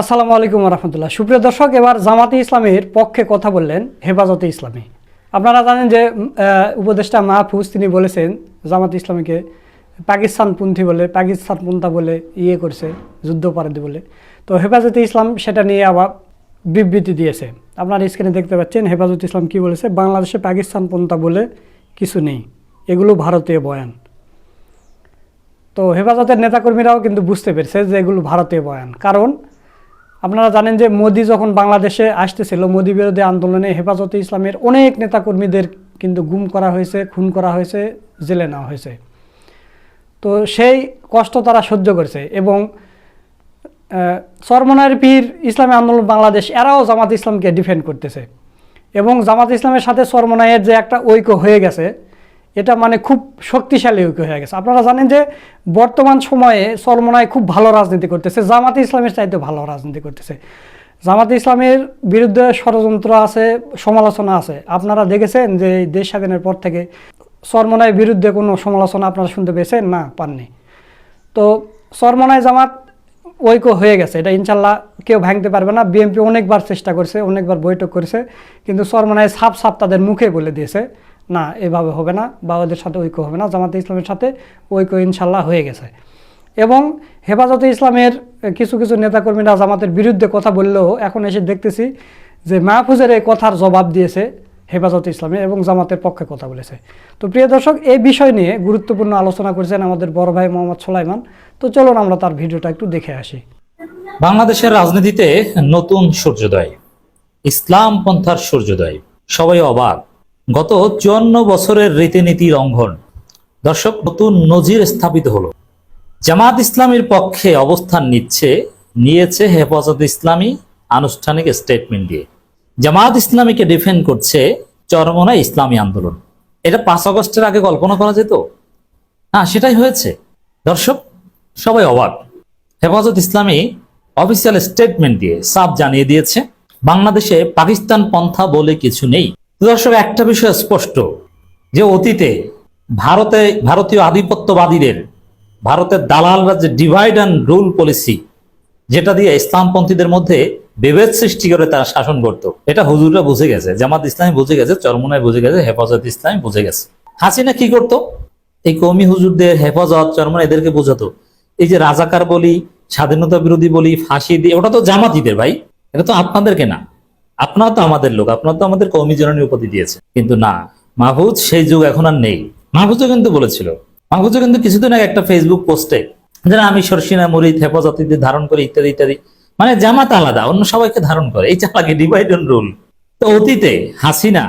আসসালামু আলাইকুম রহমতুল্লাহ। সুপ্রিয় দর্শক, এবার জামাতে ইসলামের পক্ষে কথা বললেন হেফাজতে ইসলামী। আপনারা জানেন যে উপদেষ্টা মাহফুজ তিনি বলেছেন, জামাতে ইসলামীকে পাকিস্তানপন্থী বলে, পাকিস্তানপন্থা বলে ইয়ে করছে, যুদ্ধপরাধী বলে। তো হেফাজতে ইসলাম সেটা নিয়ে আবার বিবৃতি দিয়েছে। আপনারা স্ক্রিনে দেখতে পাচ্ছেন, হেফাজতে ইসলাম কি বলেছে? বাংলাদেশে পাকিস্তানপন্থা বলে কিছু নেই, এগুলো ভারতীয় বয়ান। তো হেফাজতের নেতাকর্মীরাও কিন্তু বুঝতে পেরেছে যে এগুলো ভারতীয় বয়ান। কারণ আপনারা জানেন যে মোদি যখন বাংলাদেশে আসতেছিল মোদি বিরোধী আন্দোলনে হেফাজতে ইসলামের অনেক নেতাকর্মীদের কিন্তু গুম করা হয়েছে খুন করা হয়েছে জেলে নেওয়া হয়েছে। তো সেই কষ্ট তারা সহ্য করেছে এবং আহ, চরমনার পীর ইসলামী আন্দোলন বাংলাদেশ এরাও জামাত ইসলামকে ডিফেন্ড করতেছে। এবং জামাত ইসলামের সাথে চরমনায়ের যে একটা ঐক্য হয়ে গেছে এটা মানে খুব শক্তিশালী ঐক্য হয়ে গেছে। আপনারা জানেন যে বর্তমান সময়ে চরমনায় খুব ভালো রাজনীতি করতেছে, জামাতে ইসলামের চাইতে ভালো রাজনীতি করতেছে। জামাতে ইসলামের বিরুদ্ধে ষড়যন্ত্র আছে, সমালোচনা আছে। আপনারা দেখেছেন যে দেশ স্বাধীনের পর থেকে চরমনায়ের বিরুদ্ধে কোনো সমালোচনা আপনারা শুনতে পেয়েছেন? না, পাননি। তো চরমনায় জামাত ঐক্য হয়ে গেছে। এটা ইনশাল্লাহ কেউ ভাঙতে পারবে না। বিএনপি অনেকবার চেষ্টা করছে, অনেকবার বৈঠক করেছে, কিন্তু চরমনায় সাপ সাপ তাদের মুখে বলে দিয়েছে। না, এভাবে হবে না বা ওদের সাথে ঐক্য হবে না, জামাতে ইসলামের সাথে ঐক্য ইনশাল্লাহ হয়ে গেছে। এবং হেফাজতে ইসলামের কিছু কিছু নেতাকর্মীরা জামাতের বিরুদ্ধে কথা বললেও এখন এসে দেখতেছি যে মাহফুজের এই কথার জবাব দিয়েছে হেফাজতে ইসলামে এবং জামাতের পক্ষে কথা বলেছে। তো প্রিয় দর্শক, এই বিষয় নিয়ে গুরুত্বপূর্ণ আলোচনা করেছেন আমাদের বড় ভাই মোহাম্মদ সোলাইমান। তো চলুন আমরা তার ভিডিওটা একটু দেখে আসি। বাংলাদেশের রাজনীতিতে নতুন সূর্যোদয়, ইসলাম পন্থার সূর্যোদয়, সবাই অবাক। গত চুয়ান্ন বছরের রীতিনীতি লঙ্ঘন দর্শক, নতুন নজির স্থাপিত হলো। জামাত ইসলামের পক্ষে অবস্থান নিচ্ছে, নিয়েছে হেফাজত ইসলামী আনুষ্ঠানিক স্টেটমেন্ট দিয়ে। জামাত ইসলামীকে ডিফেন্ড করছে চরমনা ইসলামী আন্দোলন। এটা পাঁচ আগস্টের আগে কল্পনা করা যেত? হ্যাঁ সেটাই হয়েছে। দর্শক, সবাই অবাক। হেফাজত ইসলামী অফিসিয়াল স্টেটমেন্ট দিয়ে সাফ জানিয়ে দিয়েছে, বাংলাদেশে পাকিস্তান পন্থা বলে কিছু নেই। দর্শক, একটা বিষয় স্পষ্ট, যে অতীতে ভারতে, ভারতীয় আধিপত্যবাদীদের, ভারতের দালালরা যে ডিভাইড অ্যান্ড রুল পলিসি যেটা দিয়ে ইসলামপন্থীদের মধ্যে বিভেদ সৃষ্টি করে তারা শাসন করত, এটা হুজুররা বুঝে গেছে, জামাত ইসলামী বুঝে গেছে, চরমনায় বুঝে গেছে, হেফাজত ইসলামী বুঝে গেছে। হাসিনা কি করত? এই কৌমি হুজুরদের হেফাজত চরমনা এদেরকে বোঝাতো। এই যে রাজাকার বলি, স্বাধীনতা বিরোধী বলি, ফাঁসি দিয়ে, ওটা তো জামাতিদের ভাই, এটা তো আপনাদেরকে না। আপনারা তো আমাদের লোক আপনারা তো আমাদের কৌমি জননী উপাধি দিয়েছে। কিন্তু না মাহফুজ সেই যুগ এখন আর নেই। মাহফুজও কিন্তু বলেছিল। মাহফুজও কিন্তু কিছুদিন আগে একটা ফেসবুক পোস্টে যে না, আমি সরসিনা মরিদ হেফাজতিদের ধারণ করি ইত্যাদি ইত্যাদি। মানে জামাত আলাদা অন্য সবাইকে ধারণ করে। এই চালাকি ডিভাইড অ্যান্ড রুল তো অতীতে হাসিনা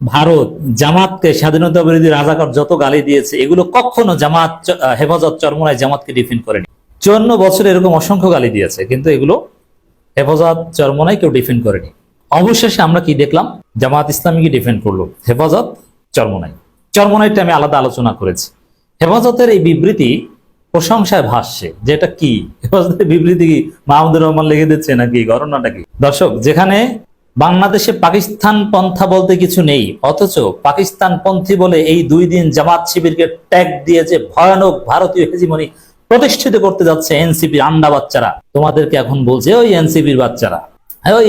ভারত জামাতকে স্বাধীনতা বিরোধী রাজাকার যত গালি দিয়েছে এগুলো কখনো জামাত হেফাজত চরমনায় জামাতকে ডিফেন্ড করেনি। চুয়ান্ন বছরে এরকম অসংখ্য গালি দিয়েছে কিন্তু এগুলো হেফাজত চরমনায় কেউ ডিফেন্ড করেনি। অবশেষে আমরা কি দেখলাম? জামাত ইসলামীকে ডিফেন্ড করল। হেফাজত চরমনাই। চরমনাইটা আমি আলাদা আলোচনা করেছি। হেফাজতের এই বিবৃতি প্রশংসায় ভাসছে। যে এটা কি? হেফাজতের বিবৃতি কি মাহমুদুর রহমান লিখে দিচ্ছে নাকি? ঘটনাটা কি? দর্শক, যেখানে বাংলাদেশে পাকিস্তান পন্থা বলতে কিছু নেই, অথচ পাকিস্তান পন্থী বলে এই দুই দিন জামাত শিবিরকে ট্যাগ দিয়ে যে ভয়ানক ভারতীয় হেজিমনি প্রতিষ্ঠিত করতে যাচ্ছে এনসিপির আন্ডা বাচ্চারা। তোমাদেরকে এখন বলছে, ওই এনসিপির বাচ্চারা। হ্যাঁ, ওই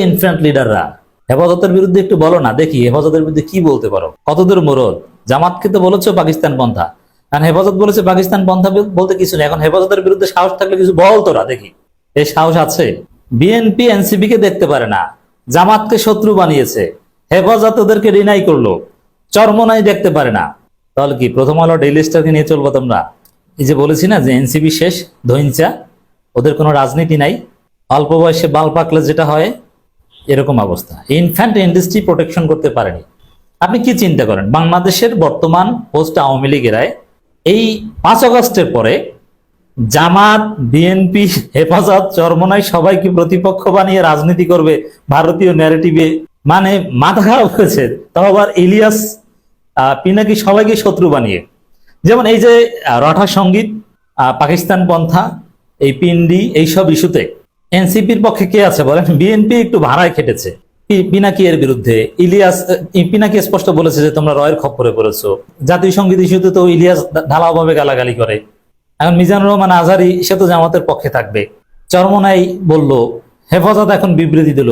লিডাররা হেফাজতের বিরুদ্ধে একটু বলো না দেখি হেফাজতের বিরুদ্ধে কি বলতে পারো। কতদূর মরদ জামাতকে তো বলেছ পাকিস্তান পন্থা। কারণ হেফাজত বলেছে পাকিস্তান পন্থা বলতে কিছু নেই। এখন হেফাজতের বিরুদ্ধে সাহস থাকলে কিছু বল তোরা দেখি। এই সাহস আছে? বিএনপি এনসিপি কে দেখতে পারে না। জামাতকে শত্রু বানিয়েছে। হেফাজত ওদেরকে রিনাই করল। চরমনাই দেখতে পারে না। তাহলে কি প্রথম আলো ডেইলি স্টারকে নিয়ে চলবো তোমরা? এই যে বলেছি না যে এনসিপি শেষ ধৈঞ্চা ওদের কোনো রাজনীতি নাই। অল্প বয়সে বাল পাকলে যেটা হয় এরকম অবস্থা। ইনফ্যান্ট ইন্ডাস্ট্রি প্রোটেকশন করতে পারেনি। আপনি কি চিন্তা করেন? বাংলাদেশের বর্তমান পোস্ট আওয়ামী লীগেরায় এই পাঁচ আগস্টের পরে জামাত বিএনপি হেফাজত, চরমনাই সবাইকে প্রতিপক্ষ বানিয়ে রাজনীতি করবে? ভারতীয় ন্যারেটিভে মানে মাথা খারাপ হয়েছে। তাও আবার ইলিয়াস পিনাকি সবাইকে শত্রু বানিয়ে। যেমন এই যে রঠা সংগীত পাকিস্তান পন্থা, এই পিন্ডি, এইসব ইস্যুতে এনসিপির পক্ষে কে আছে বলেন? বিএনপি একটু ভাড়ায় খেটেছে। পিনাকি এর বিরুদ্ধে। ইলিয়াস পিনাকি স্পষ্ট বলেছে যে তোমরা রয়ের খপ্পরে পড়েছো। জাতীয় সংগীত ইস্যুতে তো ইলিয়াস ঢালাওভাবে গালাগালি করে। এখন মিজানুর রহমান আজহারি সে তো জামাতের পক্ষে থাকবে। চরমনাই বলল, হেফাজত এখন বিবৃতি দিল।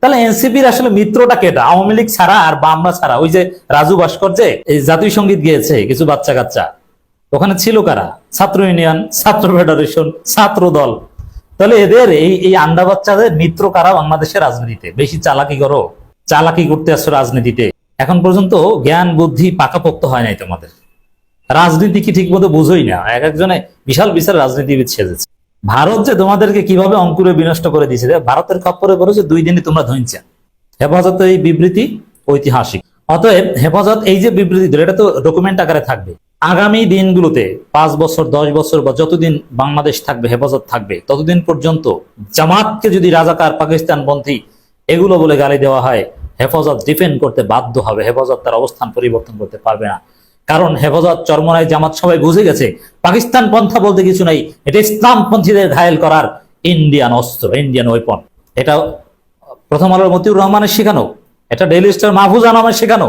তাহলে এনসিপির আসলে মিত্রটা কেটা? আওয়ামী লীগ ছাড়া আর বামরা ছাড়া? ওই যে রাজু ভাস্কর্যে এই জাতীয় সংগীত গিয়েছে, কিছু বাচ্চা কাচ্চা। ওখানে ছিল কারা? ছাত্র ইউনিয়ন, ছাত্র ফেডারেশন ছাত্র দল তাহলে এদের এই এই আন্ডা বাচ্চাদের মিত্র কারা বাংলাদেশের রাজনীতিতে? বেশি চালাকি করো। চালাকি করতে আসছো রাজনীতিতে। এখন পর্যন্ত জ্ঞান, বুদ্ধি পাকাপোক্ত হয় নাই তোমাদের। রাজনীতি কি ঠিক মতো বুঝোই না? এক একজনে বিশাল বিশাল রাজনীতিবিদ সেজেছে। ভারত যে তোমাদেরকে কীভাবে অঙ্কুরে বিনষ্ট করে দিয়েছে ভারতের খপ্পরে পড়েছে দুই দিনে তোমরা ধইনছা হেফাজত এই বিবৃতি ঐতিহাসিক। অতএব হেফাজত এই যে বিবৃতি এটা তো ডকুমেন্ট আকারে থাকবে। আগামী দিনগুলোতে পাঁচ বছর, দশ বছর বা যতদিন বাংলাদেশ থাকবে, হেফাজত থাকবে, ততদিন পর্যন্ত জামাতকে যদি রাজাকার, পাকিস্তানপন্থী এগুলো বলে গালি দেওয়া হয়, হেফাজত ডিফেন্ড করতে বাধ্য হবে, হেফাজত তার অবস্থান পরিবর্তন করতে পারবে না। কারণ হেফাজত চরমনায় জামাত সবাই বুঝে গেছে পাকিস্তান পন্থা বলতে কিছু নাই, এটা ইসলামপন্থীদের ঘায়েল করার ইন্ডিয়ান অস্ত্র ইন্ডিয়ান ওয়েপন এটা প্রথম আলোর মতিউর রহমানের শেখানো, এটা ডেইলি স্টার মাহফুজা নামের শেখানো।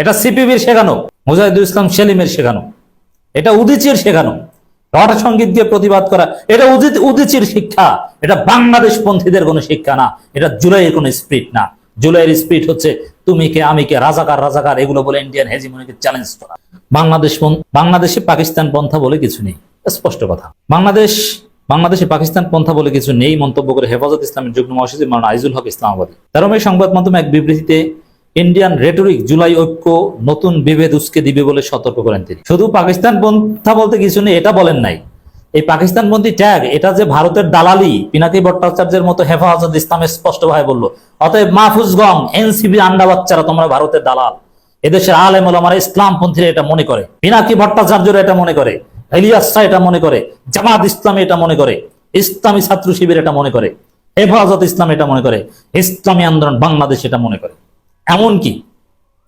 এটা সিপিবির শেখানো, মুজাহিদুল ইসলাম সেলিমের শেখানো। এটা উদিচির শেখানো রটা সংগীত দিয়ে প্রতিবাদ করা। এটা উদিচির শিক্ষা। এটা বাংলাদেশ পন্থীদের কোনো শিক্ষা না। এটা জুলাইয়ের কোনো স্পিরিট না। জুলাইয়ের স্পিরিট হচ্ছে, তুমি কে, আমি কে, রাজাকার রাজাকার, এগুলো বলে ইন্ডিয়ান হেজিমনিকে চ্যালেঞ্জ করা। বাংলাদেশ বাংলাদেশে পাকিস্তান পন্থা বলে কিছু নেই। স্পষ্ট কথা। বাংলাদেশ, বাংলাদেশে পাকিস্তান পন্থা বলে কিছু নেই, মন্তব্য করে হেফাজত ইসলামের যুগ্ম মহাসচিব মাওলানা আইজুল হক ইসলামাবাদী। তার সংবাদ মাধ্যমে এক বিবৃতিতে ইন্ডিয়ান রেটরিক জুলাই ঐক্য নতুন বিভেদ উস্কে দিবে বলে সতর্ক করেন তিনি। শুধু পাকিস্তান পন্থা বলতে কিছু নেই, এটা বলেন নাই। এই পাকিস্তানপন্থী ট্যাগ এটা যে ভারতের দালালি, পিনাকি ভট্টাচার্যের মতো হেফাজত ইসলামের স্পষ্টভাবে বলল, অতএব মাহফুজগং এনসিবি আন্ডা বাচ্চারা, তোমরা ভারতের দালাল। এদেশের আলেম ওলামারা ইসলামপন্থীরা এটা মনে করে, পিনাকি ভট্টাচার্যরা এটা মনে করে ইলিয়াসরা এটা মনে করে, জামাত ইসলামী এটা মনে করে, ইসলামী ছাত্র শিবির এটা মনে করে, হেফাজত ইসলাম এটা মনে করে, ইসলামী আন্দোলন বাংলাদেশ এটা মনে করে। এমনকি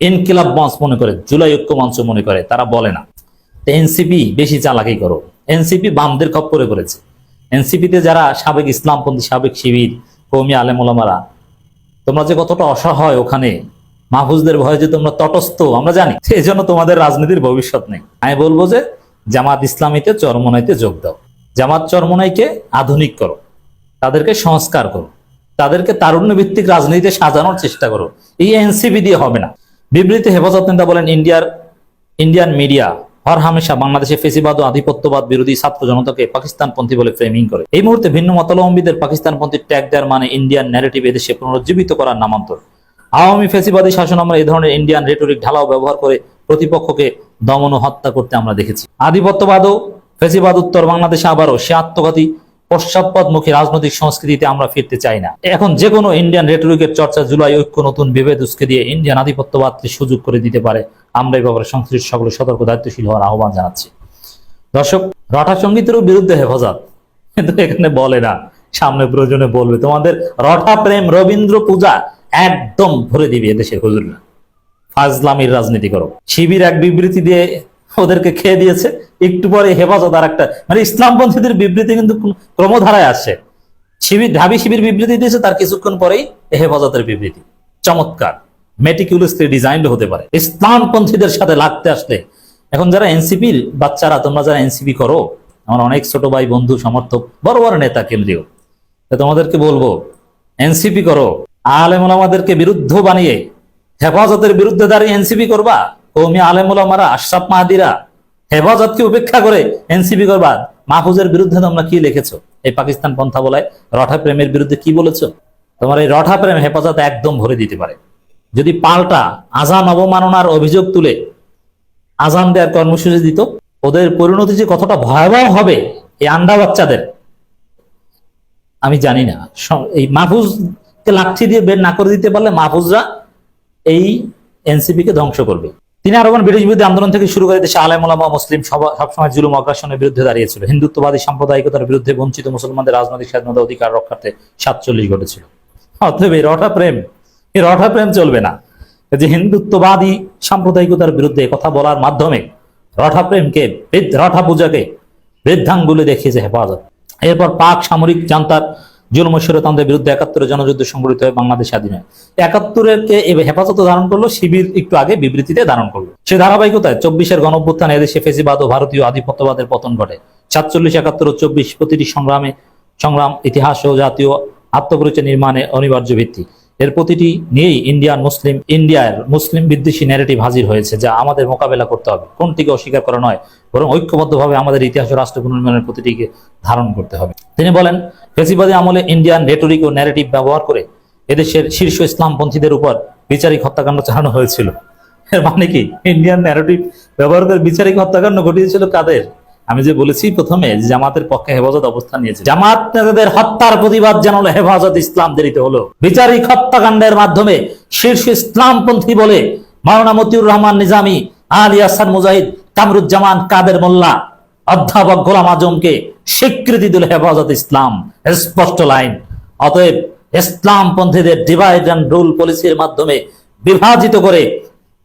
ইনকিলাব মঞ্চ মনে করে, জুলাই ঐক্য মঞ্চ মনে করে, তারা বলে না। এনসিপি বেশি চালাকি করো। এনসিপি বামদের খপ্পরে করেছে এনসিপিতে যারা সাবেক ইসলামপন্থী, সাবেক শিবির কৌমি আলেম ওলামারা, তোমরা যে কতটা অসহায় ওখানে, মাহফুজদের ভয়ে যে তোমরা তটস্থ, আমরা জানি। সেই জন্য তোমাদের রাজনীতির ভবিষ্যৎ নেই। আমি বলব যে, জামাত ইসলামীতে চরমনাইতে যোগ দাও। জামাত চরমনাইকে আধুনিক করো। তাদেরকে সংস্কার করো। তাদেরকে তারুণ্য ভিত্তিক রাজনীতিতে সাজানোর চেষ্টা করো। এই এনসিপি দিয়ে হবে না। বিবৃতি হেফাজত নেতা বলেন, ইন্ডিয়ার, ইন্ডিয়ান মিডিয়া হর হামেশা বাংলাদেশে ফেসিবাদ ও আধিপত্যবাদ বিরোধী ছাত্র জনতাকে পাকিস্তানপন্থী বলে ফ্রেমিং করে। এই মুহূর্তে ভিন্ন মতলম্বীদের পাকিস্তানপন্থী ট্যাগ দেওয়ার মানে ইন্ডিয়ান ন্যারেটিভ এদেশে পুনরুজ্জীবিত করার নামান্তর। আওয়ামী ফেসিবাদী শাসন আমরা এই ধরনের ইন্ডিয়ান রেটরিক ঢালাও ব্যবহার করে প্রতিপক্ষকে দমন ও হত্যা করতে আমরা দেখেছি। আধিপত্যবাদ ও ফেসিবাদ উত্তর বাংলাদেশে আবারও সে আত্মঘাতী পশ্চাৎপদমুখী রাজনৈতিক সংস্কৃতিতে আমরা ফিরতে চাই না। এখন যে কোনো ইন্ডিয়ান রেটরিকের চর্চা জুলাই ঐক্য, নতুন বিভেদ উস্কে দিয়ে ইন্ডিয়ান আধিপত্যবাদকে সুযোগ করে দিতে পারে। আমরা এই ব্যাপারে সংশ্লিষ্ট সকলে সতর্ক, দায়িত্বশীল হওয়ার আহ্বান জানাচ্ছি। দর্শক রটা সঙ্গীতেরও বিরুদ্ধে হেফাজত। কিন্তু এখানে বলে না, সামনে প্রয়োজনে বলবে। তোমাদের রঠা প্রেম রবীন্দ্র পূজা একদম ভরে দিবে এদেশের হুজুররা। ফাজলামির রাজনীতি করো। শিবির এক বিবৃতি দিয়ে ওদেরকে খেয়ে দিয়েছে। একটু পরে হেফাজত আর একটা মানে ইসলামপন্থীদের বিবৃতি কিন্তু ক্রমধারায় আসছে শিবির ঢাবি শিবির বিবৃতি দিয়েছে, তার কিছুক্ষণ পরেই হেফাজতের বিবৃতি। চমৎকার। মেটিকুলাসলি ডিজাইন্ড হতে পারে। ইসলামপন্থীদের সাথে লাগতে আসলে। এখন যারা এনসিপির বাচ্চারা, তোমরা যারা এনসিপি করো, আমার অনেক ছোট ভাই, বন্ধু, সমর্থক, বড় বড় নেতা কেন্দ্রীয় তোমাদেরকে বলব, এনসিপি করো। আলেমুল আমাদেরকে বিরুদ্ধ বানিয়ে হেফাজতের বিরুদ্ধে দাঁড়িয়ে এনসিপি করবা? কৌমি আলেমুল আমারা আশরাফ মাহাদিরা হেফাজতকে উপেক্ষা করে এনসিপি করবা, মাহফুজের বিরুদ্ধে তোমরা কি লিখেছো? এই পাকিস্তান পন্থা বলায় রঠা প্রেমের বিরুদ্ধে কি বলেছ? তোমার এই রঠা প্রেম হেফাজত একদম ভরে দিতে পারে। যদি পাল্টা আজান অবমাননার অভিযোগ তুলে আজান দেওয়ার কর্মসূচি দিত, ওদের পরিণতি যে কতটা ভয়াবহ হবে এই আন্ডা বাচ্চাদের, আমি জানি না। এই মাহফুজকে লাঠি দিয়ে বের না করে দিতে পারলে মাহফুজরা এই এনসিপি কে ধ্বংস করবে। তিনি আরও বলেন ব্রিটিশ বিরোধী আন্দোলন থেকে শুরু করে দেশে আলেম মুসলিম সব- সবসময় জুলুম, অগ্রাসনের বিরুদ্ধে দাঁড়িয়েছিল। হিন্দুত্ববাদী, সাম্প্রদায়িকতার বিরুদ্ধে বঞ্চিত মুসলমানদের রাজনৈতিক স্বাধীনতা অধিকার রক্ষার্থে সাতচল্লিশ ঘটেছিল। অতএব এই রটা প্রেম, এই রটা প্রেম চলবে না। যে হিন্দুত্ববাদী, সাম্প্রদায়িকতার বিরুদ্ধে কথা বলার মাধ্যমে রঠা প্রেমকে রঠা পূজাকে বৃদ্ধাঙ্গুলে দেখিয়েছে হেফাজত। এরপর পাক সামরিক জান্তার জুলুম স্বৈরতন্ত্রের বিরুদ্ধে একাত্তরে জনযুদ্ধ সংগঠিত হয়ে বাংলাদেশ স্বাধীন। হয় একাত্তরের কে হেফাজত ধারণ করল, শিবির একটু আগে বিবৃতিতে ধারণ করল। সে ধারাবাহিকতায় চব্বিশের গণভ্যুত্থান এদেশে ফেসিবাদ ও ভারতীয় আধিপত্যবাদের পতন ঘটে। সাতচল্লিশ, একাত্তর ও চব্বিশ প্রতিটি সংগ্রামে সংগ্রাম, ইতিহাস ও জাতীয় আত্মপরিচয় নির্মাণে অনিবার্য ভিত্তি। এর প্রতিটি নিয়েই ইন্ডিয়ান মুসলিম ইন্ডিয়ার মুসলিম বিদ্বেষী ন্যারেটিভ হাজির হয়েছে যা আমাদের মোকাবেলা করতে হবে। কোনটিকে অস্বীকার করা নয়, বরং ঐক্যবদ্ধভাবে আমাদের ইতিহাস ও রাষ্ট্র পুনর্নির্মাণের প্রতিটিকে ধারণ করতে হবে। তিনি বলেন, ফেসিবাদী আমলে ইন্ডিয়ান রেটরিক ও ন্যারেটিভ ব্যবহার করে এদেশের শীর্ষ ইসলামপন্থীদের উপর বিচারিক হত্যাকাণ্ড চালানো হয়েছিল। এর মানে কি? ইন্ডিয়ান ন্যারেটিভ ব্যবহার করে বিচারিক হত্যাকাণ্ড ঘটিয়েছিল কাদের? আমি যে বলেছি প্রথমে জামাতের পক্ষে হেফাজত অবস্থান নিয়েছে। জামাত নেতাদের হত্যার প্রতিবাদ জানালো হেফাজত ইসলাম দেরিতে হলো। বিচারিক হত্যাকাণ্ডের মাধ্যমে শীর্ষ ইসলামপন্থী বলে মাওলানা মতিউর রহমান নিজামী, আলী হাসান মুজাহিদ, কামরুজ্জামান, কাদের মোল্লা, অধ্যাপক গোলাম আজমকে স্বীকৃতি দিল হেফাজত ইসলাম। স্পষ্ট লাইন। অতএব ইসলাম পন্থীদের ডিভাইড অ্যান্ড রুল পলিসির মাধ্যমে বিভাজিত করে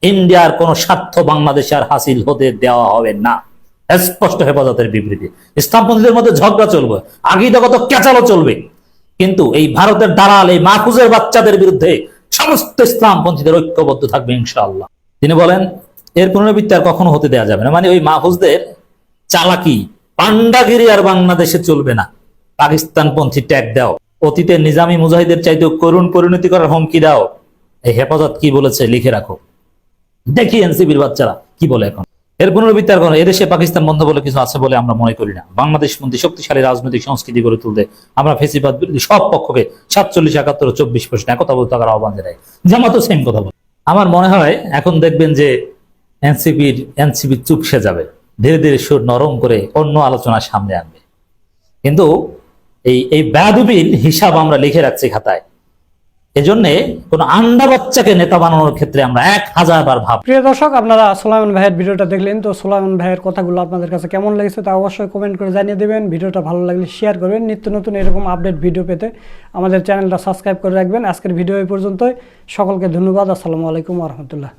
ইন্ডিয়ার কোন স্বার্থ বাংলাদেশে আর হাসিল হতে দেওয়া হবে না। স্পষ্ট হেফাজতের বিবৃতি। ইসলামপন্থীদের মধ্যে ঝগড়া চলবে আগিদাগত ক্যাচালও চলবে। কিন্তু এই ভারতের দালাল, এই মাহফুজের বাচ্চাদের বিরুদ্ধে সমস্ত ইসলামপন্থীদের ঐক্যবদ্ধ থাকবে ইনশাআল্লাহ। তিনি বলেন, এর পুনরাবৃত্তি আর কখনো হতে দেওয়া যাবে না। মানে ওই মাহফুজদের চালাকি পান্ডাগিরি আর বাংলাদেশে চলবে না। পাকিস্তানপন্থী ট্যাগ দাও, অতীতের নিজামী মুজাহিদের চাইতে করুণ পরিণতি করার হুমকি দাও। এই হেফাজত কি বলেছে, লিখে রাখো। দেখি এনসিবির বাচ্চারা কি বলে এখন। এর পুনরাবৃত্তি আর কোনো এদেশে পাকিস্তান বন্ধ বলে কিছু আছে বলে আমরা মনে করি না। বাংলাদেশ মন্ত্রী শক্তিশালী রাজনৈতিক সংস্কৃতি গড়ে তুলতে আমরা ফেসিবাদ বিরোধী সব পক্ষকে সাতচল্লিশ, একাত্তর, চব্বিশ প্রশ্ন একতা বলতে থাকার আহ্বান জানাই। জামাতও সেম কথা বলে। আমার মনে হয় এখন দেখবেন যে এনসিপির এনসিপি চুপসে যাবে। ধীরে ধীরে সুর নরম করে অন্য আলোচনা সামনে আনবে। কিন্তু এই এই ব্যাধবির হিসাব আমরা লিখে রাখছি খাতায়। এজন্য কোন আন্ডা বাচ্চাকে নেতা বানানোর ক্ষেত্রে আমরা এক হাজার বার ভাব। প্রিয় দর্শক, আপনারা সোলাইমান ভাইয়ের ভিডিওটা দেখলেন তো সোলাইমান ভাইয়ের কথাগুলো আপনাদের কাছে কেমন লেগেছে তা অবশ্যই কমেন্ট করে জানিয়ে দেবেন। ভিডিওটা ভালো লাগলে শেয়ার করবেন। নিত্য নতুন এরকম আপডেট ভিডিও পেতে আমাদের চ্যানেলটা সাবস্ক্রাইব করে রাখবেন। আজকের ভিডিও এই পর্যন্তই। সকলকে ধন্যবাদ। আসসালামু আলাইকুম রহমতুল্লাহ।